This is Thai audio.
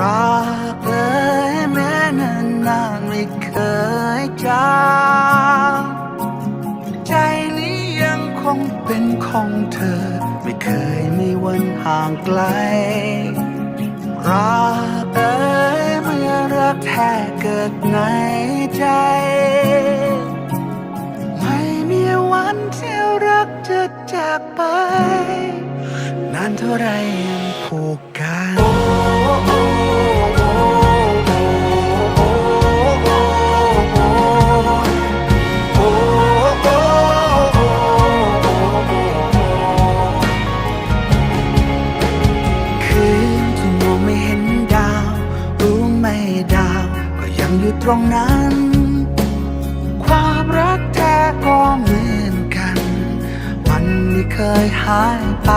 รักเลยแม้นานนานไม่เคยจางใจนี้ยังคงเป็นของเธอ ไม่เคยมีวันห่างไกล รักเอ๋ยเมื่อรักแท้เกิดในใจ ไม่มีวันที่รักจะจากไป นานเท่าไรยังผูกกัน ตรงนั้น ความรักแท้ก็เหมือนกัน วันนี้เคยหายไป